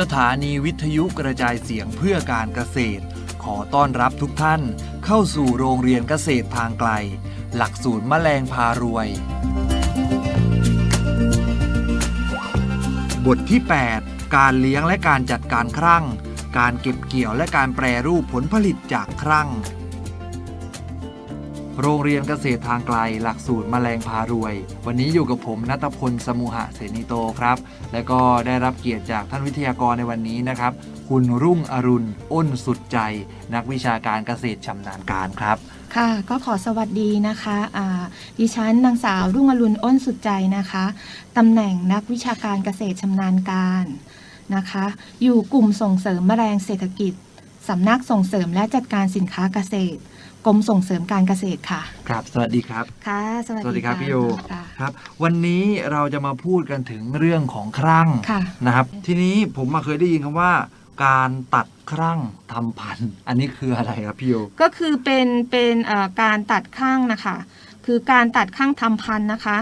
สถานีวิทยุกระจายเสียงเพื่อการเกษตร ขอต้อนรับทุกท่านเข้าสู่โรงเรียนเกษตรทางไกล หลักสูตรแมลงพารวย บทที่ 8 การเลี้ยงและการจัดการครั่ง การเก็บเกี่ยวและการแปรรูปผลผลิตจากครั่ง โรงเรียนเกษตรทางไกล หลักสูตรแมลงพารวย วันนี้อยู่กับผมนัตพลสมุหะเสนิโตครับ และก็ได้รับเกียรติจากท่านวิทยากรในวันนี้นะครับ คุณรุ่งอรุณ อ้นสุดใจ นักวิชาการเกษตรชำนาญการครับ ค่ะ ก็ขอสวัสดีนะคะอ่าดิฉันนางสาวรุ่งอรุณอ้นสุดใจนะคะตำแหน่งนักวิชาการเกษตรชำนาญการนะคะ อยู่กลุ่มส่งเสริมแมลงเศรษฐกิจสำนักส่งเสริมและจัดการสินค้าเกษตร กรมส่งเสริมการเกษตรค่ะ ครับ สวัสดีครับ ค่ะ สวัสสวัสดีดีครับะพี่โยค่ะ ครับ วันนี้เราจะมาพูดกันถึงเรื่องของครั่งค่ะ นะครับ ทีนี้ผมมาเคยได้ยินคำว่า การตัดครั่งทำพันธุ์ อันนี้คืออะไรครับพี่โย ก็คือเป็นเป็นเอ่อการตัดข้างนะคะ คือการตัดข้างทำพันธุ์นะคะ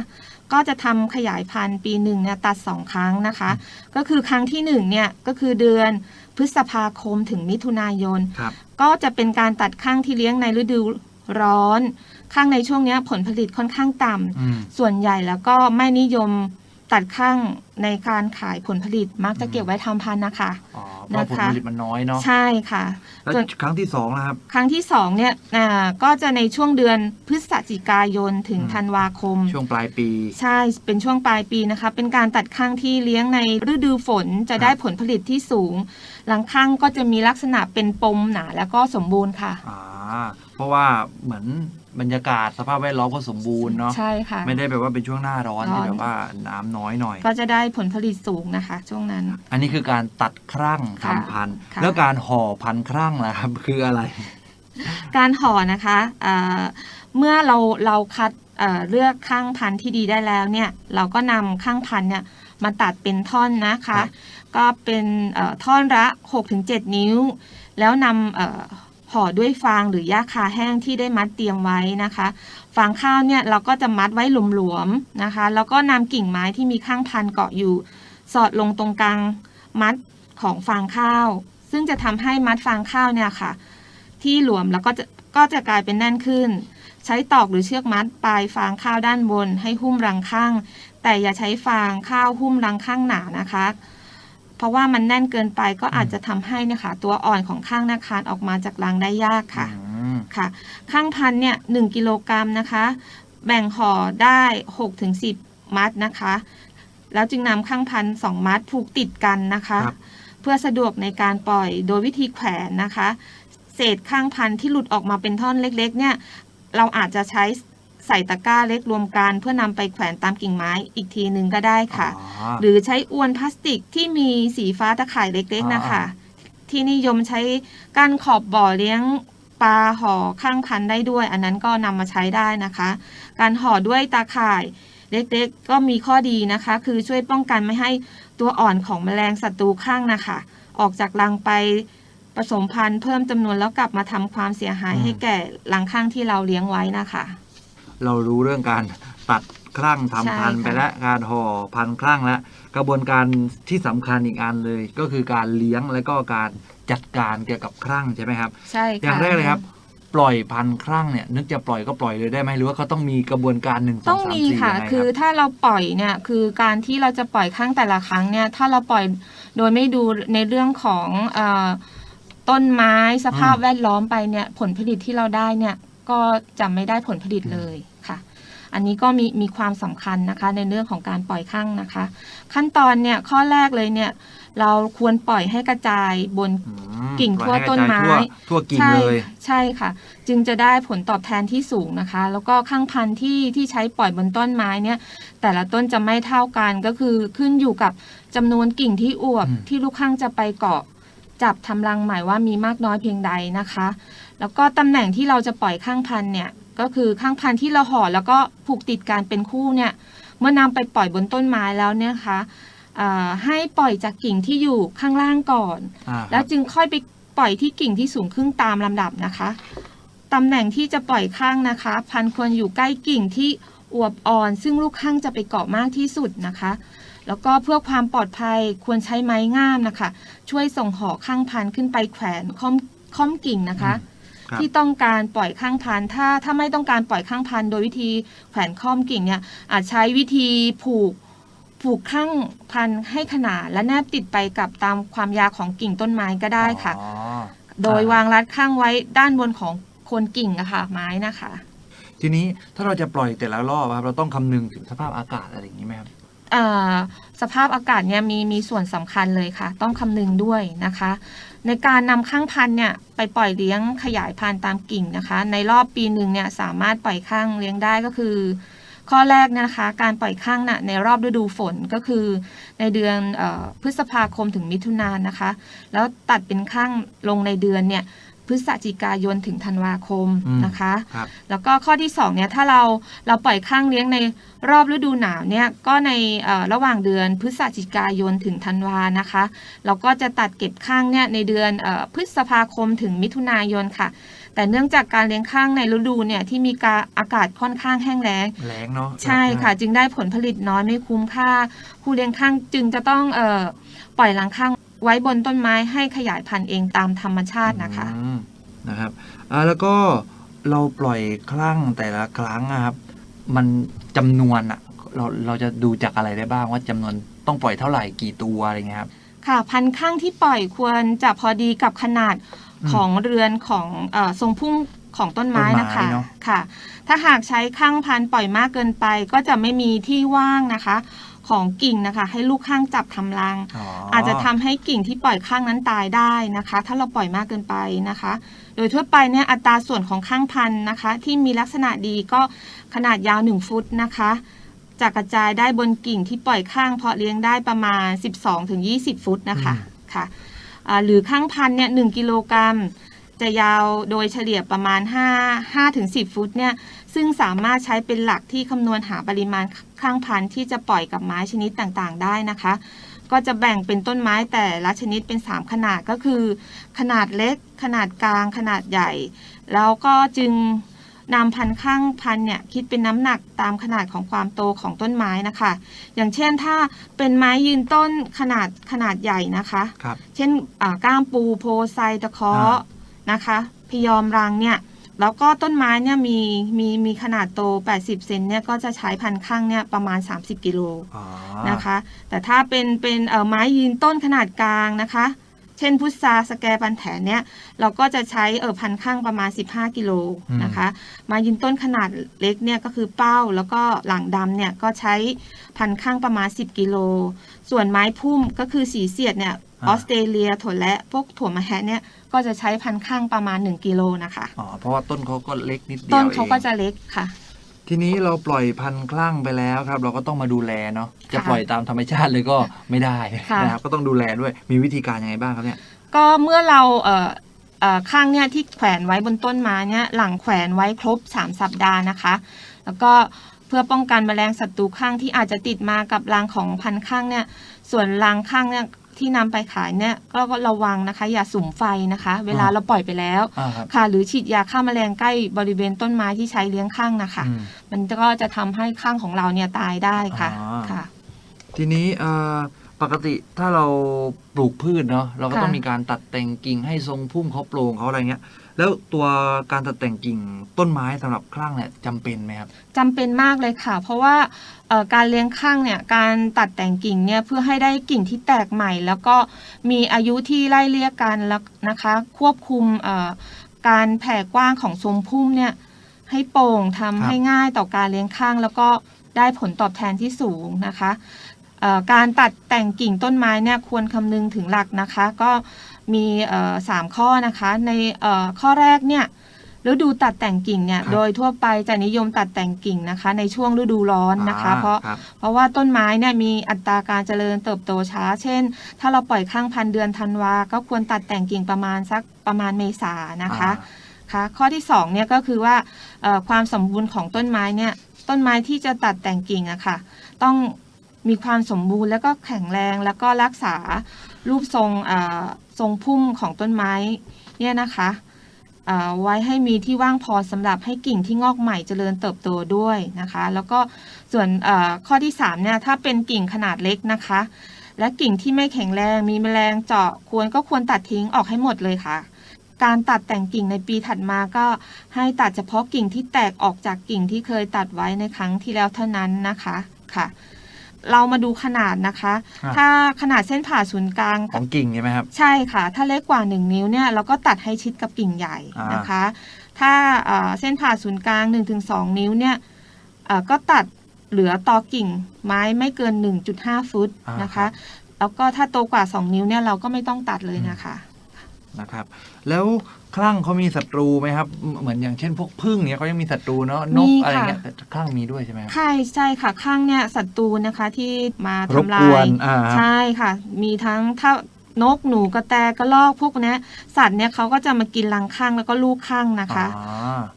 ก็จะทำขยายพันธุ์ปีหนึ่งเนี่ยตัดสองครั้งนะคะ ก็คือครั้งที่หนึ่งเนี่ยก็คือเดือนพฤษภาคมถึงมิถุนายนครับ ก็จะเป็นการตัดข้างที่เลี้ยงในฤดูร้อน ข้างในช่วงเนี้ยผลผลิตค่อนข้างต่ำอืมส่วนใหญ่แล้วก็ไม่นิยม ตัดข้างในการขายผลผลิตมักจะอืมเก็บไว้ทำพันธุ์นะคะ อ๋อเพราะผลนะคะ ผลิตมันน้อยเนาะใช่ค่ะ แล้วส่วน ครั้งที่สองนะครับ ครั้งที่สองเนี่ยอ่าก็จะในช่วงเดือนพฤศจิกายนถึงอืม ธันวาคม ช่วงปลายปี ใช่เป็นช่วงปลายปีนะคะ เป็นการตัดข้างที่เลี้ยงในฤดูฝนจะได้ผลผลิตที่สูง หลังข้างก็จะมีลักษณะเป็นปมหนาแล้วก็สมบูรณ์ค่ะ อ่า เพราะว่าเหมือนบรรยากาศสภาพแวดล้อมก็สมบูรณ์เนาะใช่ค่ะ ไม่ได้แบบว่าเป็นช่วงหน้าร้อนร้อน ที่แบบว่าน้ำน้อยหน่อย ก็จะได้ผลผลิตสูงนะคะ ช่วงนั้น อันนี้คือการตัดครั่งค่ะทำพันธุ์ค่ะ แล้วการห่อพันธุ์ครั่งล่ะครับ คืออะไร การห่อนะคะเอ่อเมื่อเราเราคัดเอ่อเลือกข้างพันธุ์ที่ดีได้แล้วเนี่ย เราก็นำข้างพันธุ์เนี่ยมาตัดเป็นท่อนนะครัคะ บ ก็เป็นเอ่อท่อนละ6-7 นิ้ว แล้วนำเอ่อ ห่อด้วยฟางหรือหญ้าคาแห้งที่ได้มัดเตรียมไว้นะคะ ฟางข้าวเนี่ยเราก็จะมัดไว้หลวมๆนะคะ แล้วก็นำกิ่งไม้ที่มีข้างพันเกาะอยู่ สอดลงตรงกลางมัดของฟางข้าว ซึ่งจะทำให้มัดฟางข้าวเนี่ยค่ะ ที่หลวมแล้วก็จะก็จะกลายเป็นแน่นขึ้น ใช้ตอกหรือเชือกมัดปลายฟางข้าวด้านบน ให้หุ้มรังข้าง แต่อย่าใช้ฟางข้าวหุ้มรังข้างหนานะคะ เพราะว่ามันแน่นเกินไปก็อาจจะทำให้เนยคะตัวอ่อนของข้างนาคารออกมาจากรังได้ยากค่ะ อืมค่ะ ข้างพันเนี่ยหนึ่งกิโลกรัมนะคะ แบ่งห่อได้6ถึง10มัดนะคะ แล้วจึงนำข้างพันสองมัดผูกติดกันนะคะ ครับ เพื่อสะดวกในการปล่อยโดยวิธีแขวนนะคะ เศษข้างพันที่หลุดออกมาเป็นท่อนเล็ก ๆ เนี่ย เราอาจจะใช้ ใส่ตะกร้าเล็กรวมกัน เพื่อนำไปแขวนตามกิ่งไม้อีกทีหนึ่งก็ได้ค่ะอ๋อหรือใช้อวนพลาสติกที่มีสีฟ้าตะข่ายเล็กๆนะคะ ที่นิยมใช้ก้านขอบบ่อเลี้ยงปลาห่อข้างพันได้ด้วย อันนั้นก็นำมาใช้ได้นะคะ การห่อด้วยตาข่ายเล็กๆ ก็มีข้อดีนะคะ คือช่วยป้องกันไม่ให้ตัวอ่อนของแมลงศัตรูข้างนะคะ ออกจากรังไปผสมพันธุ์เพิ่มจำนวนแล้วกลับมาทำความเสียหายอืมให้แก่รังข้างที่เราเลี้ยงไว้นะคะ เรารู้เรื่องการตัดครั่งทำพันธุ์ใช่ค่ะไปแล้วการห่อพันธุ์ครั่งแล้วกระบวนการที่สำคัญอีกอันเลย ก็คือการเลี้ยงและก็การจัดการเกี่ยวกับครั่งใช่ไหมครับใช่ค่ะอย่างแรกเลยครับปล่อยพันธุ์ครั่งเนี่ยนึกจะปล่อยก็ปล่อยเลยได้ไหมหรือว่าเขาต้องมีกระบวนการหนึ่งสอต้องงสามมีสี่ค่ะยังไงคือรับถ้าเราปล่อยเนี่ยคือการที่เราจะปล่อยข้างแต่ละครั้งเนี่ยถ้าเราปล่อยโดยไม่ดูในเรื่องของเออต้นไม้สภาพอืมแวดล้อมไปเนี่ยผลผลิตที่เราได้เนี่ยก็จะไม่ได้ผลผลิตเลยค่ะ อันนี้ก็มีมีความสำคัญนะคะในเรื่องของการปล่อยข้างนะคะ ขั้นตอนเนี่ยข้อแรกเลยเนี่ยเราควรปล่อยให้กระจายบนอืมกิ่งปล่อยทั่วต้นไม้ให้กระจายทั่วทั่วกิ่งใช่เลยใช่ค่ะ จึงจะได้ผลตอบแทนที่สูงนะคะ แล้วก็ข้างพันธุ์ที่ที่ใช้ปล่อยบนต้นไม้เนี่ย แต่ละต้นจะไม่เท่ากันก็คือขึ้นอยู่กับจำนวนกิ่งที่อวบอืมที่ลูกข้างจะไปเกาะจับทำรังใหม่ว่ามีมากน้อยเพียงใดนะคะ แล้วก็ตำแหน่งที่เราจะปล่อยข้างพันธุ์เนี่ย ก็คือข้างพันธุ์ที่เราห่อแล้วก็ผูกติดกันเป็นคู่เนี่ยเมื่อนำไปปล่อยบนต้นไม้แล้วเนี่ยนะคะอ่าให้ปล่อยจากกิ่งที่อยู่ข้างล่างก่อนอ่าแล้วจึงค่อยไปปล่อยที่กิ่งที่สูงขึ้นตามลำดับนะคะตำแหน่งที่จะปล่อยข้างนะคะ พันธุ์ควรอยู่ใกล้กิ่งที่อวบอ่อน ซึ่งลูกข้างจะไปเกาะมากที่สุดนะคะ แล้วก็เพื่อความปลอดภัยควรใช้ไม้งามนะคะ ช่วยส่งห่อข้างพันธุ์ขึ้นไปแขวนค่อมค่อมกิ่งนะคะครับ ที่ต้องการปล่อยข้างพันธุ์ถ้าถ้าไม่ต้องการปล่อยข้างพันธุ์โดยวิธีแขวนค่อมกิ่งเนี่ยอาจใช้วิธีผูกผูกข้างพันธุ์ให้ขนาดและแนบติดไปกับตามความยาวของกิ่งต้นไม้ก็ได้ค่ะ อ๋อ โดยวางรัดข้างไว้ด้านบนของโคนกิ่งอะค่ะ ไม้นะคะ ทีนี้ถ้าเราจะปล่อยแต่ละรอบครับเราต้องคำนึงถึงสภาพอากาศอะไรอย่างนี้ไหมครับเอ่อสภาพอากาศเนี่ยมีมีส่วนสำคัญเลยค่ะ ต้องคำนึงด้วยนะคะ ในการนำข้างพันธุ์เนี่ยไปปล่อยเลี้ยงขยายพันธุ์ตามกิ่งนะคะ ในรอบปีหนึ่งเนี่ยสามารถปล่อยข้างเลี้ยงได้ก็คือ ข้อแรกนะคะ การปล่อยข้างน่ะในรอบฤดูฝนก็คือ ในเดือนออพฤษภาคมถึงมิถุนายนนะคะ แล้วตัดเป็นข้างลงในเดือนเนี่ย พฤศจิกายนถึงธันวาคมอืมนะคะครับแล้วก็ข้อที่2เนี่ยถ้าเราเราปล่อยข้างเลี้ยงในรอบฤดูหนาวเนี่ยก็ในเอ่อระหว่างเดือนพฤศจิกายนถึงธันวานะคะ เราก็จะตัดเก็บข้างเนี่ยในเดือนเออพฤษภาคมถึงมิถุนายนค่ะ แต่เนื่องจากการเลี้ยงข้างในฤดูเนี่ยที่มีการอากาศค่อนข้างแห้งแล้งแรงเนาะใช่ค่ะ จึงได้ผลผลิตน้อยไม่คุ้มค่าผู้เลี้ยงข้างจึงจะต้องเอ่อปล่อยหลังข้าง ไว้บนต้นไม้ให้ขยายพันธุ์เองตามธรรมชาตินะคะอืมนะครับอ่าแล้วก็เราปล่อยคลั่งแต่ละครั้งอะครับ มันจำนวนอะเราเราจะดูจากอะไรได้บ้างว่าจำนวนต้องปล่อยเท่าไหร่กี่ตัวอะไรเงี้ยครับ ค่ะ พันธุ์ข้างที่ปล่อยควรจะพอดีกับขนาดอืมของเรือนของเออทรงพุ่งของต้นไม้นะคะต้นไม้เนอะ ค่ะ ถ้าหากใช้ข้างพันธุ์ปล่อยมากเกินไปก็จะไม่มีที่ว่างนะคะ ของกิ่งนะคะ ให้ลูกข้างจับทำรังอ๋ออาจจะทำให้กิ่งที่ปล่อยข้างนั้นตายได้นะคะ ถ้าเราปล่อยมากเกินไปนะคะ โดยทั่วไปเนี่ยอัตราส่วนของข้างพันธุ์นะคะ ที่มีลักษณะดีก็ขนาดยาว 1 ฟุตนะคะจะกระจายได้บนกิ่งที่ปล่อยข้างเพาะเลี้ยงได้ประมาณ 12-20 ฟุตนะคะค่ะอ่าหรือข้างพันธุ์เนี่ยหกิโลกรัม จะยาวโดยเฉลี่ยประมาณ5 5ถึง10 ฟุตเนี่ย ซึ่งสามารถใช้เป็นหลักที่คำนวณหาปริมาณข้างพันธุ์ที่จะปล่อยกับไม้ชนิดต่างๆ ได้นะคะ ก็จะแบ่งเป็นต้นไม้แต่ละชนิดเป็น 3 ขนาดก็คือ ขนาดเล็ก ขนาดกลาง ขนาดใหญ่ แล้วก็จึงนำพันธุ์ข้างพันธุ์เนี่ยคิดเป็นน้ำหนักตามขนาดของความโตของต้นไม้นะคะ อย่างเช่นถ้าเป็นไม้ยืนต้นขนาดขนาดใหญ่นะคะครับเช่นอ่าก้ามปูโพไซตะเคาะอ่านะคะพยอมรังเนี่ย แล้วก็ต้นไม้เนี่ยมีมีมีขนาดโต 80 เซนเนี่ยก็จะใช้พันธุ์ข้างเนี่ยประมาณ 30 กิโลอ๋อนะคะ แต่ถ้าเป็นเป็นเอ่อไม้ยืนต้นขนาดกลางนะคะ เช่นพุทราสแกปันแถนเนี่ยเราก็จะใช้เออพันธุ์ข้างประมาณ 15 กิโลนะคะไม้ยืนต้นขนาดเล็กเนี่ยก็คือเป้าแล้วก็หลังดำเนี่ยก็ใช้พันธุ์ข้างประมาณ 10 กิโล ส่วนไม้พุ่มก็คือสีเสียดเนี่ย ออสเตรเลียถั่วและพวกถั่วมะแฮะเนี่ยก็จะใช้พันธุ์ข้างประมาณ 1กิโลนะคะอ๋อเพราะว่าต้นเขาก็เล็กนิดเดียวต้นเขาก็องจะเล็กค่ะ ทีนี้เราปล่อยพันธุ์คลั่งไปแล้วครับ เราก็ต้องมาดูแลเนาะจะค่ะปล่อยตามธรรมชาติเลยก็ไม่ได้ค่ะนะครับก็ต้องดูแลด้วยมีวิธีการยังไงบ้างครับเนี่ยก็เมื่อเราเอ่อเอ่อข้างเนี่ยที่แขวนไว้บนต้นไม้เนี่ยหลังแขวนไว้ครบ 3 สัปดาห์นะคะ แล้วก็เพื่อป้องกันแมลงศัตรูข้างที่อาจจะติดมากับรังของพันธุ์ข้างเนี่ยส่วนรังข้างเนี่ย ที่นำไปขายเนี่ยก็ก็ระวังนะคะ อย่าสุมไฟนะคะ เวลาอ่าเราปล่อยไปแล้ว อ่าครับ ค่ะ หรือฉีดยาฆ่าแมลงใกล้บริเวณต้นไม้ที่ใช้เลี้ยงข้างนะคะ อืม มันก็จะทำให้ข้างของเราเนี่ยตายได้ค่ะอ๋อ ค่ะ ทีนี้เอ่อปกติถ้าเราปลูกพืชเนาะเราก็ค่ะต้องมีการตัดแต่งกิ่งให้ทรงพุ่มเขาโปร่งเขาอะไรเงี้ย แล้วตัวการตัดแต่งกิ่งต้นไม้สำหรับคลั่งเนี่ยจำเป็นไหมครับจำเป็นมากเลยค่ะ เพราะว่าการเลี้ยงข้างเนี่ยการตัดแต่งกิ่งเนี่ยเพื่อให้ได้กิ่งที่แตกใหม่ แล้วก็มีอายุที่ไล่เลี่ยกันแล้วนะคะ ควบคุมการแผ่กว้างของทรงพุ่มเนี่ยให้โปร่งทำให้ง่ายต่อการเลี้ยงข้าง แล้วก็ได้ผลตอบแทนที่สูงนะคะ การตัดแต่งกิ่งต้นไม้เนี่ยควรคำนึงถึงหลักนะคะ ก็มีเอ่อสามข้อนะคะในเอ่อข้อแรกเนี่ยฤดูตัดแต่งกิ่งเนี่ยครับโดยทั่วไปจะนิยมตัดแต่งกิ่งนะคะ ในช่วงฤดูร้อนนะคะอ่เพราะครับเพราะว่าต้นไม้เนี่ยมีอัตราการเจริญเติบโตช้า เช่น ถ้าเราปล่อยข้างพันเดือนธันวา ก็ควรตัดแต่งกิ่งประมาณสักประมาณเมษานะคะค่ะข้อที่สองเนี่ยก็คือว่าเอ่อความสมบูรณ์ของต้นไม้เนี่ยต้นไม้ที่จะตัดแต่งกิ่งอะค่ะต้อง มีความสมบูรณ์แล้วก็แข็งแรงแล้วก็รักษารูปทรงทรงพุ่มของต้นไม้เนี่ยนะคะไว้ให้มีที่ว่างพอสำหรับให้กิ่งที่งอกใหม่เจริญเติบโตด้วยนะคะ แล้วก็ส่วนข้อที่3เนี่ยถ้าเป็นกิ่งขนาดเล็กนะคะ และกิ่งที่ไม่แข็งแรงมีแมลงเจาะควรก็ควรตัดทิ้งออกให้หมดเลยค่ะ การตัดแต่งกิ่งในปีถัดมาก็ให้ตัดเฉพาะกิ่งที่แตกออกจากกิ่งที่เคยตัดไว้ในครั้งที่แล้วเท่านั้นนะคะค่ะ เรามาดูขนาดนะคะ ครับ ถ้าขนาดเส้นผ่าศูนย์กลาง ของกิ่งใช่ไหมครับ ใช่ค่ะ ถ้าเล็กกว่า 1 นิ้วเนี่ยเราก็ตัดให้ชิดกับกิ่งใหญ่อ่านนะคะ ถ้าเอ่อเส้นผ่าศูนย์กลาง 1-2 นิ้วเนี่ยเอ่อก็ตัดเหลือตอกิ่งไม้ไม่เกิน 1.5 ฟุตอ่านะคะแล้วก็ถ้าโตกว่า 2 นิ้วเนี่ยเราก็ไม่ต้องตัดเลยนะคะ นะครับ แล้ว คลั่งเขามีศัตรูไหมครับ เหมือนอย่างเช่นพวกพึ่งเนี่ยเขายังมีศัตรูเนาะนกมีอะไรค่ะเงี้ยแต่คลั่งมีด้วยใช่ไหมครับ ใช่ใช่ค่ะข้างเนี่ยศัตรูนะคะที่มารบทำลากวยนอ่าครับใช่ค่ะ มีทั้งถ้านกหนูกระแตกระรอกพวกเนี้ยสัตว์เนี่ยเขาก็จะมากินรังข้างแล้วก็ลูกข้างนะคะอ๋อ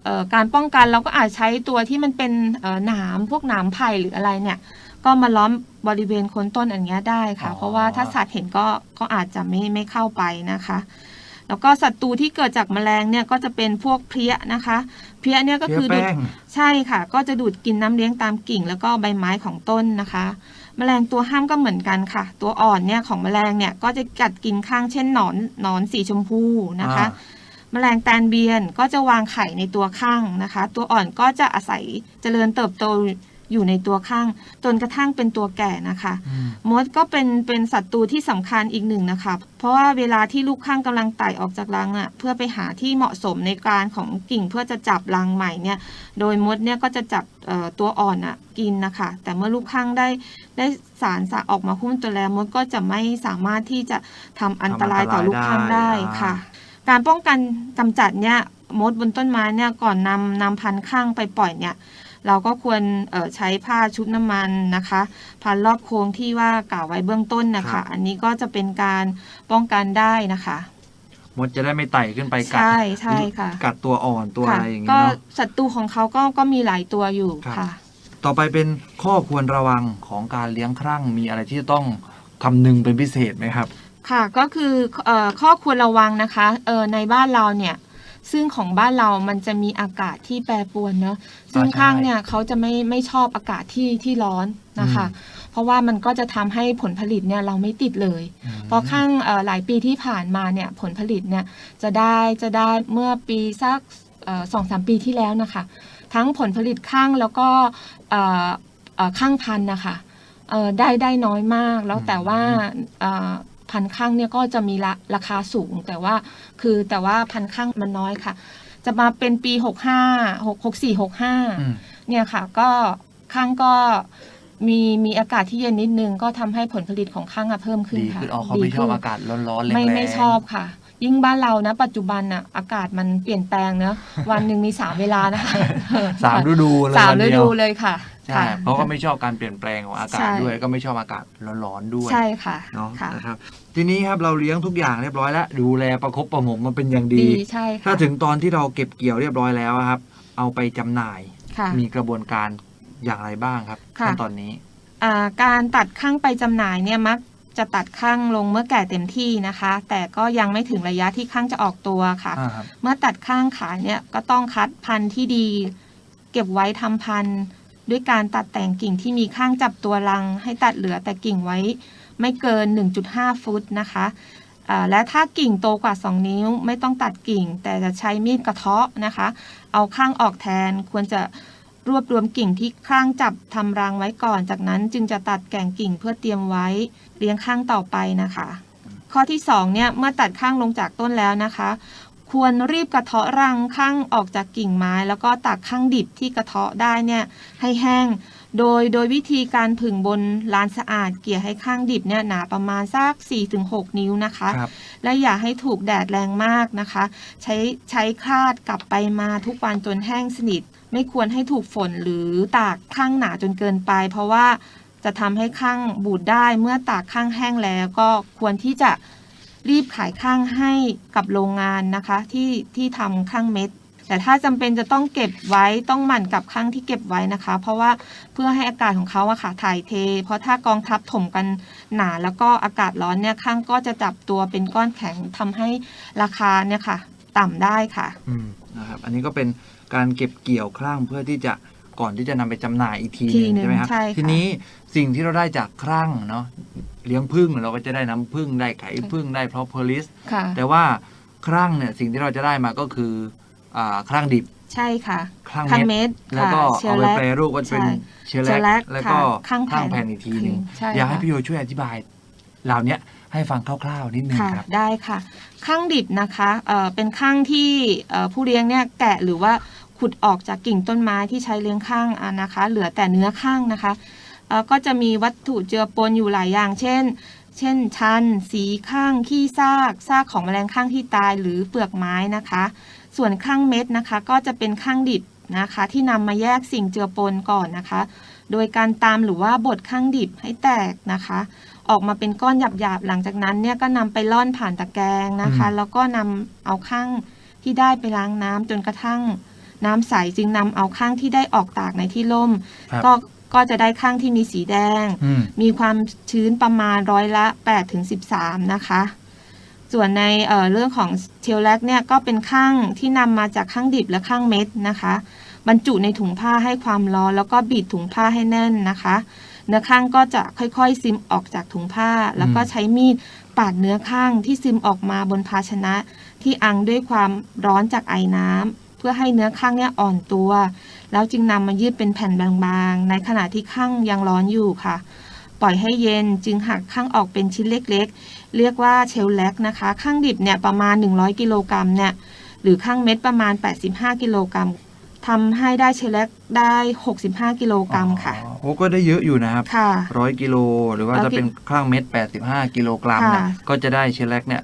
เอ่อการป้องกันเราก็อาจใช้ตัวที่มันเป็นเอ่อหนามพวกหนามไผ่หรืออะไรเนี่ย ก็มาล้อมบริเวณโคนต้นอันเนี้ยได้ค่ะ เพราะว่าถ้าสัตว์เห็นก็ก็อาจจะไม่ไม่เข้าไปนะคะ แล้วก็ศัตรูที่เกิดจากแมลงเนี่ยก็จะเป็นพวกเพลี้ยนะคะ เพลี้ยเนี่ยก็เพี้ยคือดูดแป้งใช่ค่ะ ก็จะดูดกินน้ำเลี้ยงตามกิ่ง แล้วก็ใบไม้ของต้นนะคะแมลงตัวห้ามก็เหมือนกันค่ะ ตัวอ่อนเนี่ยของแมลงเนี่ยก็จะกัดกินข้างเช่นหนอนหนอนสีชมพูนะคะแมลงแตนเบียนก็จะวางไข่ในตัวข้างนะคะ ตัวอ่อนก็จะอาศัยเจริญเติบโต อยู่ในตัวข้าง จนกระทั่งเป็นตัวแก่นะคะอืมมดก็เป็นเป็นศัตรูที่สำคัญอีกหนึ่งนะคะ เพราะว่าเวลาที่ลูกข้างกำลังไต่ออกจากรังอะเพื่อไปหาที่เหมาะสมในการของกิ่งเพื่อจะจับรังใหม่เนี่ย โดยมดเนี่ยก็จะจับเอ่อตัวอ่อนอะกินนะคะ แต่เมื่อลูกข้างได้ได้สารสะออกมาหุ้มตัวแล้วมดก็จะไม่สามารถที่จะทำอันตรายต่อลูกข้างได้ค่ะ การป้องกันกำจัดเนี่ยมดบนต้นไม้เนี่ยก่อนนำนำพันธุ์ข้างไปปล่อยเนี่ย เราก็ควรเอ่อใช้ผ้าชุบน้ำมันนะคะ พันรอบโค้งที่ว่ากล่าวไว้เบื้องต้นนะครัคะบอันนี้ก็จะเป็นการป้องกันได้นะคะมดจะได้ไม่ไต่ขึ้นไปกัดใช่ใช่ค่ะ กัดตัวอ่อนตัวค่ะอะไรอย่างเงี้ก็ยเนาะศัตรูของเขาก็ก็มีหลายตัวอยู่ครับค่ะ ต่อไปเป็นข้อควรระวังของการเลี้ยงครั่งมีอะไรที่จะต้องคำนึงเป็นพิเศษไหมครับ ค่ะก็คือเอ่อข้อควรระวังนะคะเออในบ้านเราเนี่ย ซึ่งของบ้านเรามันจะมีอากาศที่แปรปรวนเนอะซึ่งใช่ข้างเนี่ยเขาจะไม่ไม่ชอบอากาศที่ที่ร้อนนะคะ เพราะว่ามันก็จะทำให้ผลผลิตเนี่ยเราไม่ติดเลยอืมเพราะข้างเอ่อหลายปีที่ผ่านมาเนี่ยผลผลิตเนี่ยจะได้จะได้เมื่อปีสักสองสามปีที่แล้วนะคะ ทั้งผลผลิตข้างแล้วก็เอ่อเอ่อข้างพันธุ์นะคะเอ่อได้ได้น้อยมากแล้วแต่ว่าเอ่อ พันธุ์ข้างเนี่ยก็จะมีราราคาสูง แต่ว่าคือแต่ว่าพันธุ์ข้างมันน้อยค่ะ จะมาเป็นปี 65 6 64 65อืมเนี่ยค่ะ ก็ข้างก็มีมีอากาศที่เย็นนิดนึง ก็ทำให้ผลผลิตของข้างอะเพิ่มขึ้นดีค่ะขึ้นอ๋อเขาไม่ชอบดีขึ้นอากาศร้อนๆแรงๆไม่ไม่ชอบค่ะ ยิ่งบ้านเรานะ ปัจจุบันน่ะอากาศมันเปลี่ยนแปลงเนอะวันหนึ่งมีสามเวลานะคะสามฤดูเลยสามวันฤเดียดูวเลยค่ะใช่ ค่ะ เขาก็ไม่ชอบการเปลี่ยนแปลงของอากาศใช่ ด้วย ก็ไม่ชอบอากาศร้อนๆด้วยใช่ค่ะเนาะค่ะนะครับทีนี้ครับเราเลี้ยงทุกอย่างเรียบร้อยแล้ว ดูแลประคบประหงมมาเป็นอย่างดี ดีใช่ค่ะถ้าถึงตอนที่เราเก็บเกี่ยวเรียบร้อยแล้วอะครับ เอาไปจำหน่าย ค่ะ มีกระบวนการอย่างไรบ้างครับค่ะ ขั้นตอนนี้ อ่าการตัดข้างไปจำหน่ายเนี่ยมักจะตัดข้างลงเมื่อแก่เต็มที่นะคะ แต่ก็ยังไม่ถึงระยะที่ข้างจะออกตัวค่ะ อ่าครับ เมื่อตัดข้างขายเนี่ยก็ต้องคัดพันธุ์ที่ดี เก็บไว้ทำพันธุ์ ด้วยการตัดแต่งกิ่งที่มีข้างจับตัวรัง ให้ตัดเหลือแต่กิ่งไว้ไม่เกิน 1.5 ฟุตนะคะและถ้ากิ่งโตกว่า 2 นิ้วไม่ต้องตัดกิ่ง แต่จะใช้มีดกระเทาะนะคะ เอาข้างออกแทนควรจะรวบรวมกิ่งที่ข้างจับทำรังไว้ก่อน จากนั้นจึงจะตัดแก่งกิ่งเพื่อเตรียมไว้เลี้ยงข้างต่อไปนะคะ ข้อที่2เนี่ยเมื่อตัดข้างลงจากต้นแล้วนะคะ ควรรีบกระเทาะรังข้างออกจากกิ่งไม้ แล้วก็ตักข้างดิบที่กระเทาะได้เนี่ยให้แห้ง โดยโดยวิธีการผึ่งบนลานสะอาดเกี่ยให้ข้างดิบเนี่ยหนาประมาณสัก 4-6 นิ้วนะคะครับและอย่าให้ถูกแดดแรงมากนะคะ ใช้ใช้คลาดกลับไปมาทุกวันจนแห้งสนิท ไม่ควรให้ถูกฝนหรือตากข้างหนาจนเกินไป เพราะว่าจะทำให้ข้างบูดได้เมื่อตากข้างแห้งแล้วก็ควรที่จะ รีบขายข้างให้กับโรงงานนะคะที่ที่ทำข้างเม็ด แต่ถ้าจำเป็นจะต้องเก็บไว้ต้องหมั่นกับข้างที่เก็บไว้นะคะ เพราะว่าเพื่อให้อากาศของเขาอะค่ะถ่ายเท เพราะถ้ากองทับถมกันหนาแล้วก็อากาศร้อนเนี่ยข้างก็จะจับตัวเป็นก้อนแข็งทำให้ราคาเนี่ยค่ะ ต่ำได้ค่ะ อืมนะครับอันนี้ก็เป็นการเก็บเกี่ยวครั่งเพื่อที่จะ ก่อนที่จะนำไปจำหน่ายอีกทีหทีนึงหนึ่งใช่ไหมครับใช่ค่ะทีนี้สิ่งที่เราได้จากครั่งเนาะเลี้ยงผึ้งเราก็จะได้น้ำผึ้งได้ไข่ผึ้งได้พรอพลิสค่ะแต่ว่าครั่งเนี่ยสิ่งที่เราจะได้มาก็คืออ่าครั่งดิบใช่ค่ะครั่งข้างเม็ดเม็ดแล้วก็ค่ะเชเอาลไปแลกแปรรูปก็จะเป็นใช่เชื้อเชื้อแลแลกกแล้วก็ค่ะข้างแผ่นแผ่นอีกทีหนึ่งใช่อยากให้ค่ะพี่โยช่วยอธิบาย เหล่าเนี้ยให้ฟังคร่าวๆนิดนึงค่ะครับได้ค่ะข้างดิบนะคะเอ่อเป็นข้างที่เอ่อผู้เลี้ยงเนี่ยแกะหรือว่า ขุดออกจากกิ่งต้นไม้ที่ใช้เลี้ยงข้างนะคะ เหลือแต่เนื้อข้างนะคะก็จะมีวัตถุเจือปนอยู่หลายอย่าง เช่น เช่น ชัน สีข้าง ขี้ซาก ซากของแมลงข้างที่ตายหรือเปลือกไม้นะคะ ส่วนข้างเม็ดนะคะ ก็จะเป็นข้างดิบนะคะ ที่นำมาแยกสิ่งเจือปนก่อนนะคะ โดยการตามหรือว่าบดข้างดิบให้แตกนะคะ ออกมาเป็นก้อนหยาบๆ หลังจากนั้นเนี่ยก็นำไปร่อนผ่านตะแกรงนะคะ แล้วก็นำเอาข้างที่ได้ไปล้างน้ำจนกระทั่ง น้ำใสจึงนำเอาข้างที่ได้ออกตากในที่ร่ม ครับก็ก็จะได้ข้างที่มีสีแดง อืม มีความชื้นประมาณร้อยละ8ถึง13 นะคะ ส่วนในเอ่อเรื่องของเทลแลกเนี่ยก็เป็นข้างที่นำมาจากข้างดิบและข้างเม็ดนะคะ บรรจุในถุงผ้าให้ความร้อนแล้วก็บีบถุงผ้าให้แน่นนะคะ เนื้อข้างก็จะค่อยๆซึมออกจากถุงผ้า แล้วก็ใช้มีดปาดเนื้อข้างที่ซึมออกมาบนภาชนะ ที่อังด้วยความร้อนจากไอน้ำ เพื่อให้เนื้อข้างเนี่ยอ่อนตัว แล้วจึงนำมายืดเป็นแผ่นบางๆ ในขณะที่ข้างยังร้อนอยู่ค่ะ ปล่อยให้เย็นจึงหักข้างออกเป็นชิ้นเล็กๆ เรียกว่าเชลแลกนะคะ ข้างดิบเนี่ยประมาณ 100 กิโลกรัมเนี่ยหรือข้างเม็ดประมาณ 85 กิโลกรัมทำให้ได้เชลแลกได้ 65 กิโลกรัมค่ะอ๋อโอ้ก็ได้เยอะอยู่นะครับค่ะร้อยกิโลหรือว่าร้อยจะเป็นข้างเม็ด 85 กิโลกรัมเนี่ยค่ะก็จะได้เชลแลกเนี่ย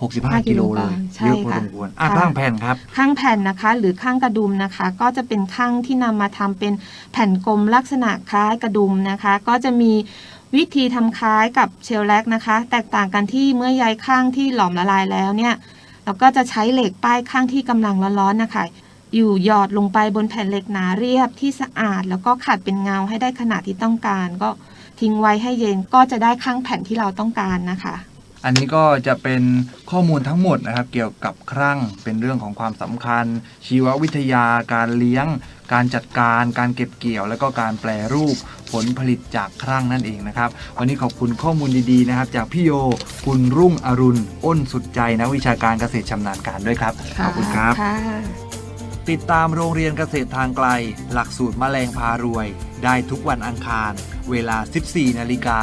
65 กิโลเลยใช่เยอะพอค่ะสมควรอะค่ะข้างแผ่นครับ ข้างแผ่นนะคะ หรือข้างกระดุมนะคะ ก็จะเป็นข้างที่นำมาทำเป็นแผ่นกลมลักษณะคล้ายกระดุมนะคะ ก็จะมีวิธีทำคล้ายกับเชลแลกนะคะ แตกต่างกันที่เมื่อใยข้างที่หลอมละลายแล้วเนี่ยเราก็จะใช้เหล็กป้ายข้างที่กำลังร้อนๆนะคะอยู่หยอดลงไปบนแผ่นเหล็กหนาเรียบที่สะอาด แล้วก็ขัดเป็นเงาให้ได้ขนาดที่ต้องการ ก็ทิ้งไว้ให้เย็นก็จะได้ข้างแผ่นที่เราต้องการนะคะ อันนี้ก็จะเป็นข้อมูลทั้งหมดนะครับ เกี่ยวกับครั่งเป็นเรื่องของความสำคัญ ชีววิทยาการเลี้ยง การจัดการ การเก็บเกี่ยว แล้วก็การแปลรูปผลผลิตจากครั่งนั่นเองนะครับ วันนี้ขอบคุณข้อมูลดีๆนะครับ จากพี่โยคุณรุ่งอรุณอ้นสุดใจนักวิชาการเกษตรชำนาญการด้วยครับขอบคุณครับค่ะติดตามโรงเรียนเกษตรทางไกล หลักสูตรแมลงพารวย ได้ทุกวันอังคาร เวลา 14 นาฬิกา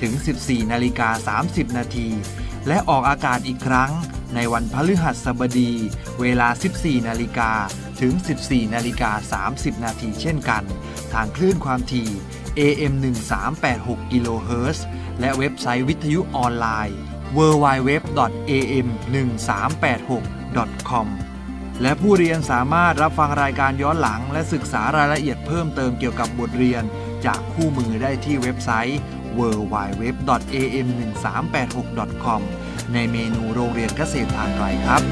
ถึง 14นาฬิกา30 นาที และออกอากาศอีกครั้ง ในวันพฤหัสบดี เวลา 14นาฬิกาถึง 14นาฬิกา30 นาทีเช่นกัน ทางคลื่นความถี่ AM 1386กิโลเฮิรตซ์และเว็บไซต์วิทยุออนไลน์ www.am1386.com และผู้เรียนสามารถรับฟังรายการย้อนหลัง และศึกษารายละเอียดเพิ่มเติมเกี่ยวกับบทเรียน จากคู่มือได้ที่เว็บไซต์ www.am1386.com ในเมนูโรงเรียนเกษตรทางไกลครับ